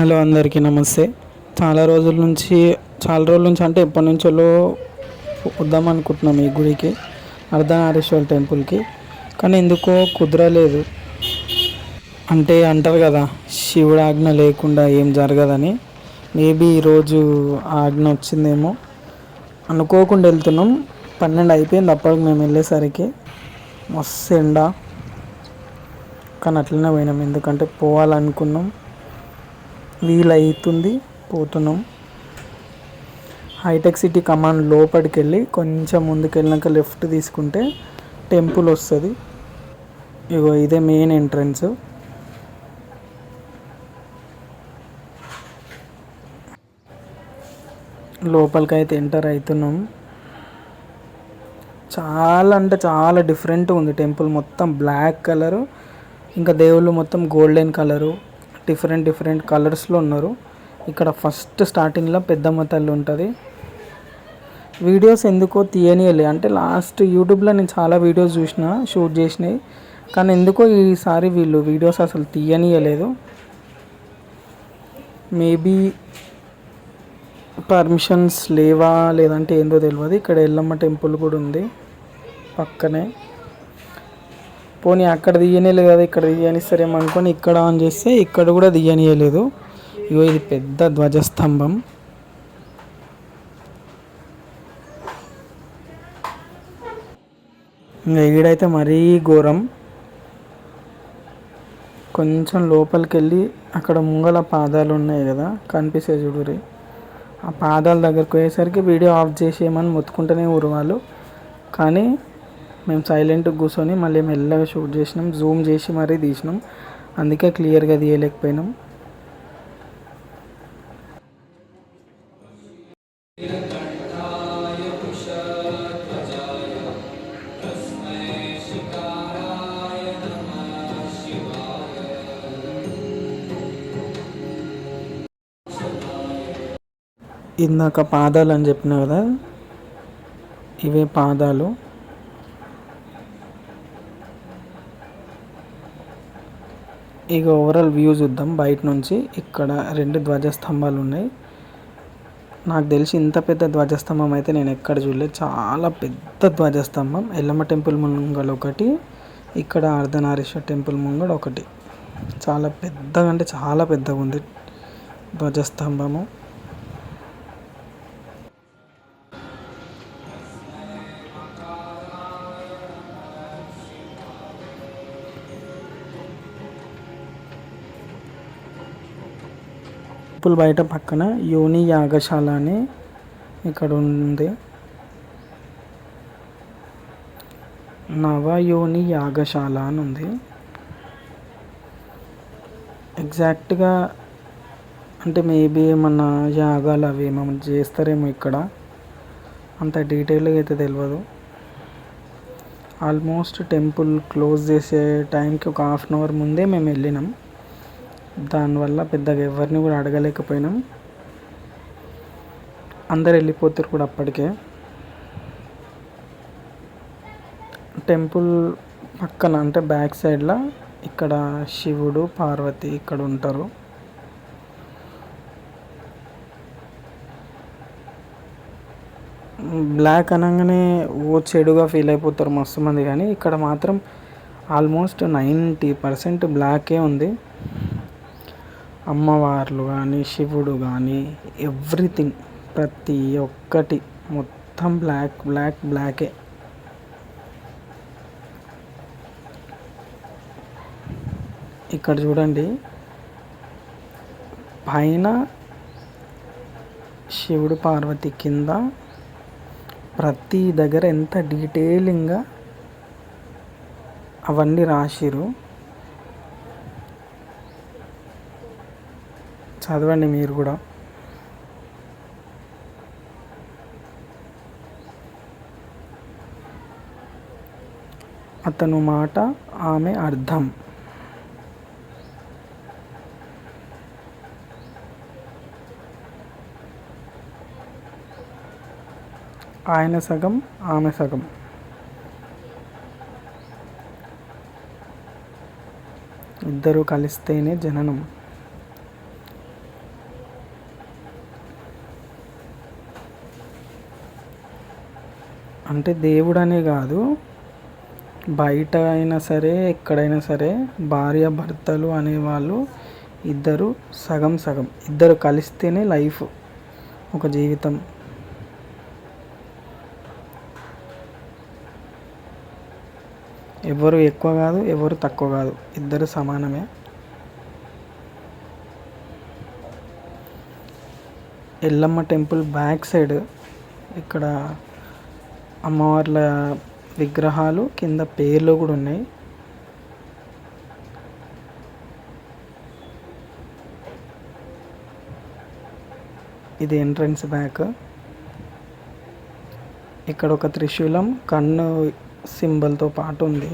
Hello అందరికీ నమస్తే. చాలా రోజుల నుంచి చాలా రోజుల నుంచి అంటే ఎప్పటి నుంచో వద్దాం అనుకుంటున్నాం ఈ గుడికి అర్ధనారీశ్వర టెంపుల్కి. కానీ ఎందుకో కుదరలేదు. అంటే అంటారు కదా శివుడు ఆజ్ఞ లేకుండా ఏం జరగదని. మేబీ ఈరోజు ఆజ్ఞ వచ్చిందేమో అనుకోకుండా వెళ్తున్నాం. పన్నెండు అయిపోయింది అప్పటికి మేము వెళ్ళేసరికి. మస్తు ఎండ. కానీ అట్లనే పోయినాం. ఎందుకంటే పోవాలనుకున్నాం. వీలవుతుంది పోతున్నాం. హైటెక్ సిటీ కమాండ్ లోపలికి వెళ్ళి కొంచెం ముందుకెళ్ళినాక లెఫ్ట్ తీసుకుంటే టెంపుల్ వస్తుంది. ఇగో ఇదే మెయిన్ ఎంట్రన్స్. లోపలికి అయితే ఎంటర్ అవుతున్నాం చాలా అంటే చాలా డిఫరెంట్ ఉంది టెంపుల్ మొత్తం బ్లాక్ కలరు ఇంకా దేవుళ్ళు మొత్తం గోల్డెన్ కలరు. డిఫరెంట్ డిఫరెంట్ కలర్స్లో ఉన్నారు. ఇక్కడ ఫస్ట్ స్టార్టింగ్లో పెద్దమ్మ తల్లి ఉంటుంది. వీడియోస్ ఎందుకో తీయనియలే. అంటే లాస్ట్ యూట్యూబ్లో నేను చాలా వీడియోస్ చూసిన షూట్ చేసినాయి. కానీ ఎందుకో ఈసారి వీళ్ళు వీడియోస్ అసలు తీయనియలేదు. మేబీ పర్మిషన్స్ లేవా లేదంటే ఏందో తెలియదు ఇక్కడ ఎల్లమ్మ టెంపుల్ కూడా ఉంది పక్కనే. పోనీ అక్కడ తీయనియలేదు కదా ఇక్కడ తీయనిస్తారేమో అనుకొని ఇక్కడ ఆన్ చేస్తే ఇక్కడ కూడా తీయనియలేదు. ఇగో ఇది పెద్ద ధ్వజస్తంభం. ఇంకా ఈడైతే మరీ ఘోరం. కొంచెం లోపలికి వెళ్ళి అక్కడ ముంగల పాదాలు ఉన్నాయి కదా కనిపిస్తే చూడురి ఆ పాదాల దగ్గరకు పోయేసరికి వీడియో ఆఫ్ చేసేయమని మొత్తుకుంటూనే ఊరు వాళ్ళు. కానీ మేము సైలెంట్గా కూర్చొని మళ్ళీ మెల్లగా షూట్ చేసినాం. జూమ్ చేసి మరీ తీసినాం. అందుకే క్లియర్గా తీయలేకపోయినాం. ఇందాక పాదాలు అని చెప్పిన కదా? ఇవే పాదాలు. ఇక ఓవరాల్ వ్యూ చూద్దాం. బయట నుంచి ఇక్కడ రెండు ధ్వజస్తంభాలు ఉన్నాయి. నాకు తెలిసి ఇంత పెద్ద ధ్వజస్తంభం అయితే నేను ఎక్కడ చూడలేదు. చాలా పెద్ద ధ్వజస్తంభం. ఎల్లమ్మ టెంపుల్ ముంగడ ఒకటి ఇక్కడ అర్ధనారీశ్వర టెంపుల్ ముంగడ ఒకటి. చాలా పెద్దగా అంటే చాలా పెద్దగా ఉంది ధ్వజస్తంభము. టెంపుల్ బయట పక్కన యోని యాగశాల అని ఇక్కడ ఉంది నవయోని యాగశాల అని ఉంది ఎగ్జాక్ట్గా అంటే మేబీ ఏమన్నా యాగాలు అవి ఏమన్నా చేస్తారేమో ఇక్కడ. అంత డీటెయిల్గా అయితే తెలియదు ఆల్మోస్ట్ టెంపుల్ క్లోజ్ చేసే టైంకి ఒక హాఫ్ అన్ అవర్ ముందే మేము వెళ్ళినాం. దానివల్ల పెద్దగా ఎవరిని కూడా అడగలేకపోయినాం. అందరు వెళ్ళిపోతారు కూడా అప్పటికే. టెంపుల్ పక్కన అంటే బ్యాక్ సైడ్లో ఇక్కడ శివుడు పార్వతి ఇక్కడ ఉంటారు. బ్లాక్ అనగానే ఓ చెడుగా ఫీల్ అయిపోతారు మస్తు మంది కానీ ఇక్కడ మాత్రం ఆల్మోస్ట్ నైంటీ పర్సెంట్ బ్లాకే ఉంది. అమ్మవార్లు కానీ శివుడు కానీ ఎవ్రీథింగ్ ప్రతి ఒక్కటి మొత్తం బ్లాక్ బ్లాక్ బ్లాకే. ఇక్కడ చూడండి. పైన శివుడు పార్వతి కింద ప్రతి దగ్గర ఎంత డీటెయిలింగ్గా అవన్నీ రాసిరు చదవండి మీరు కూడా. అతను మాట ఆమె అర్థం. ఆయన సగం ఆమె సగం. ఇద్దరు కలిస్తేనే జననం. అంటే దేవుడనే కాదు. బయట అయినా సరే ఎక్కడైనా సరే భార్య భర్తలు అనేవాళ్ళు ఇద్దరు సగం సగం. ఇద్దరు కలిస్తేనే లైఫ్ ఒక జీవితం. ఎవరు ఎక్కువ కాదు ఎవరు తక్కువ కాదు. ఇద్దరు సమానమే. ఎల్లమ్మ టెంపుల్ బ్యాక్ సైడ్ ఇక్కడ అమ్మవార్ల విగ్రహాలు కింద పేర్లు కూడా ఉన్నాయి. ఇది ఎంట్రన్స్ బ్యాక్. ఇక్కడ ఒక త్రిశూలం కన్ను సింబల్తో పాటు ఉంది.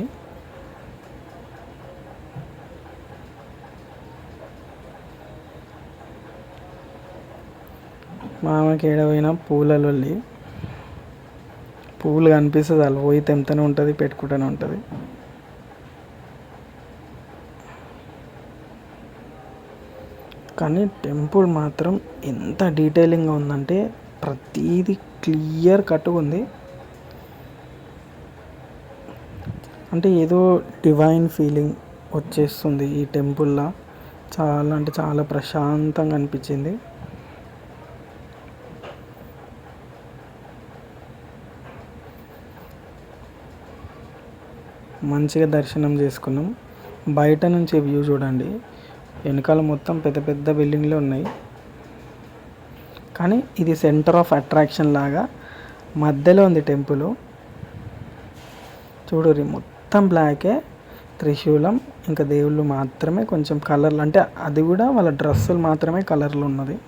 మామకి ఏడవైన పూలలొల్లి. పువ్వులు కనిపిస్తుంది అలా పోయి తెంపుతూనే ఉంటుంది పెట్టుకుంటూనే ఉంటుంది. కానీ టెంపుల్ మాత్రం ఎంత డీటెయిలింగ్గా ఉందంటే ప్రతీది క్లియర్ కట్టుగా ఉంది. అంటే ఏదో డివైన్ ఫీలింగ్ వచ్చేస్తుంది ఈ టెంపుల్లో. చాలా అంటే చాలా ప్రశాంతంగా అనిపించింది. మంచిగా దర్శనం చేసుకున్నాం. బయట నుంచి వ్యూ చూడండి. వెనకాల మొత్తం పెద్ద పెద్ద బిల్డింగ్లు ఉన్నాయి. కానీ ఇది సెంటర్ ఆఫ్ అట్రాక్షన్ లాగా మధ్యలో ఉంది టెంపుల్. చూడరి మొత్తం బ్లాకే. త్రిశూలం ఇంకా దేవుళ్ళు మాత్రమే కొంచెం కలర్లు. అంటే అది కూడా వాళ్ళ డ్రెస్సులు మాత్రమే కలర్లు ఉన్నది.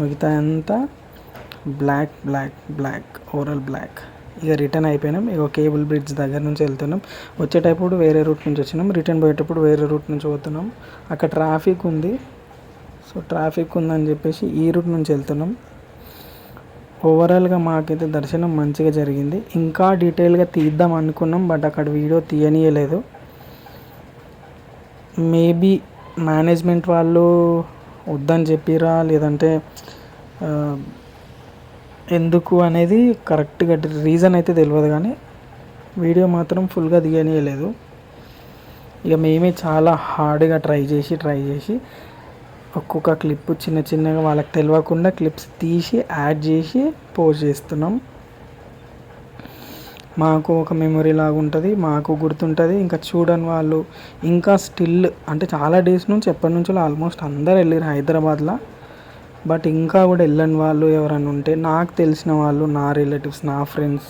మిగతా అంతా black black black overall black. ఇక రిటర్న్ అయిపోయినాం. ఇక కేబుల్ బ్రిడ్జ్ దగ్గర నుంచి వెళ్తున్నాం. వచ్చేటప్పుడు వేరే రూట్ నుంచి వచ్చినాం. రిటర్న్ పోయేటప్పుడు వేరే రూట్ నుంచి పోతున్నాం. అక్కడ ట్రాఫిక్ ఉంది. సో ట్రాఫిక్ ఉందని చెప్పేసి ఈ రూట్ నుంచి వెళ్తున్నాం. ఓవరాల్గా మాకైతే దర్శనం మంచిగా జరిగింది. ఇంకా డీటెయిల్గా తీద్దాం అనుకున్నాం బట్ అక్కడ వీడియో తీయనీయలేదు. మేబీ మేనేజ్మెంట్ వాళ్ళు వద్దని చెప్పిరా లేదంటే ఎందుకు అనేది కరెక్ట్గా రీజన్ అయితే తెలియదు కానీ వీడియో మాత్రం ఫుల్గా తీయనీయలేదు ఇక మేమే చాలా హార్డ్గా ట్రై చేసి ట్రై చేసి ఒక్కొక్క క్లిప్ చిన్న చిన్నగా వాళ్ళకి తెలియకుండా క్లిప్స్ తీసి యాడ్ చేసి పోస్ట్ చేస్తున్నాం. మాకు ఒక మెమొరీ లాగా ఉంటుంది మాకు గుర్తుంటుంది. ఇంకా చూడని వాళ్ళు ఇంకా స్టిల్ అంటే చాలా డేస్ నుంచి ఎప్పటి నుంచో ఆల్మోస్ట్ అందరు వెళ్ళారు హైదరాబాద్లో. బట్ ఇంకా కూడా వెళ్ళని వాళ్ళు ఎవరైనా ఉంటే నాకు తెలిసిన వాళ్ళు నా రిలేటివ్స్ నా ఫ్రెండ్స్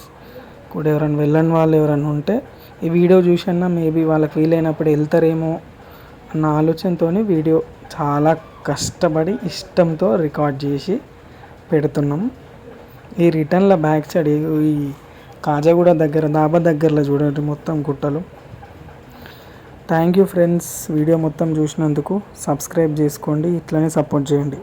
కూడా ఎవరైనా వెళ్ళని వాళ్ళు ఎవరైనా ఉంటే ఈ వీడియో చూసన్నా మేబీ వాళ్ళకి వీలైనప్పుడు వెళ్తారేమో అన్న ఆలోచనతో వీడియో చాలా కష్టపడి ఇష్టంతో రికార్డ్ చేసి పెడుతున్నాం. ఈ రిటర్న్ల బ్యాక్ సైడ్ ఈ కాజాగూడ దగ్గర దాబా దగ్గరలో చూడండి మొత్తం గుట్టలు. థ్యాంక్ యూ ఫ్రెండ్స్ వీడియో మొత్తం చూసినందుకు సబ్స్క్రైబ్ చేసుకోండి ఇట్లనే సపోర్ట్ చేయండి.